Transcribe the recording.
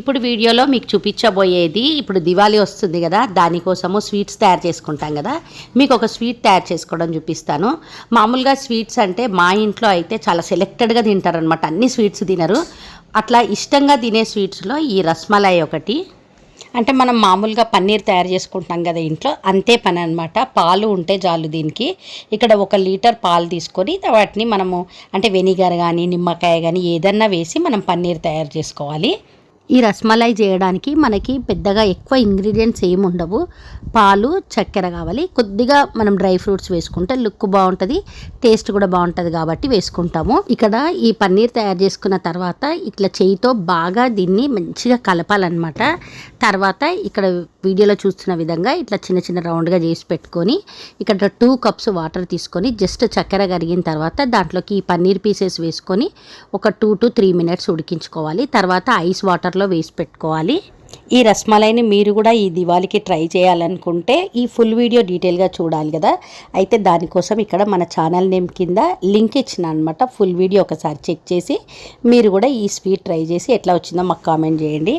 ఇప్పుడు వీడియోలో మీకు చూపించబోయేది ఇప్పుడు దివాళీ వస్తుంది కదా దానికోసము స్వీట్స్ తయారు చేసుకుంటాం కదా. మీకు ఒక స్వీట్ తయారు చేసుకోవడం చూపిస్తాను. మామూలుగా స్వీట్స్ అంటే మా ఇంట్లో అయితే చాలా సెలెక్టెడ్గా తింటారనమాట అన్ని స్వీట్స్ తినరు. అట్లా ఇష్టంగా తినే స్వీట్స్లో ఈ రస్మలై ఒకటి. అంటే మనం మామూలుగా పన్నీర్ తయారు చేసుకుంటాం కదా ఇంట్లో అంతే పని అనమాట పాలు ఉంటే చాలు దీనికి. ఇక్కడ ఒక లీటర్ పాలు తీసుకొని వాటిని మనము అంటే వెనిగర్ కానీ నిమ్మకాయ కానీ ఏదన్నా వేసి మనం పన్నీర్ తయారు చేసుకోవాలి. ఈ రస్మలై చేయడానికి మనకి పెద్దగా ఎక్కువ ఇంగ్రీడియంట్స్ ఏమి ఉండవు. పాలు చక్కెర కావాలి. కొద్దిగా మనం డ్రై ఫ్రూట్స్ వేసుకుంటే లుక్ బాగుంటుంది టేస్ట్ కూడా బాగుంటుంది కాబట్టి వేసుకుంటాము. ఇక్కడ ఈ పన్నీర్ తయారు చేసుకున్న తర్వాత ఇట్లా చేయితో బాగా దీన్ని మంచిగా కలపాలన్నమాట. తర్వాత ఇక్కడ వీడియోలో చూస్తున్న విధంగా ఇట్లా చిన్న చిన్న రౌండ్గా చేసి పెట్టుకొని ఇక్కడ టూ కప్స్ వాటర్ తీసుకొని జస్ట్ చక్కెర కరిగిన తర్వాత దాంట్లోకి ఈ పన్నీర్ పీసెస్ వేసుకొని ఒక టూ టు త్రీ మినిట్స్ ఉడికించుకోవాలి. తర్వాత ఐస్ వాటర్లో వేసి పెట్టుకోవాలి. ఈ రస్మలైని మీరు కూడా ఈ దివాళీకి ట్రై చేయాలనుకుంటే ఈ ఫుల్ వీడియో డీటెయిల్గా చూడాలి కదా. అయితే దానికోసం ఇక్కడ మన ఛానల్ నేమ్ కింద లింక్ ఇచ్చిన అనమాట ఫుల్ వీడియో ఒకసారి చెక్ చేసి మీరు కూడా ఈ స్వీట్ ట్రై చేసి ఎట్లా వచ్చిందో మాకు కామెంట్ చేయండి.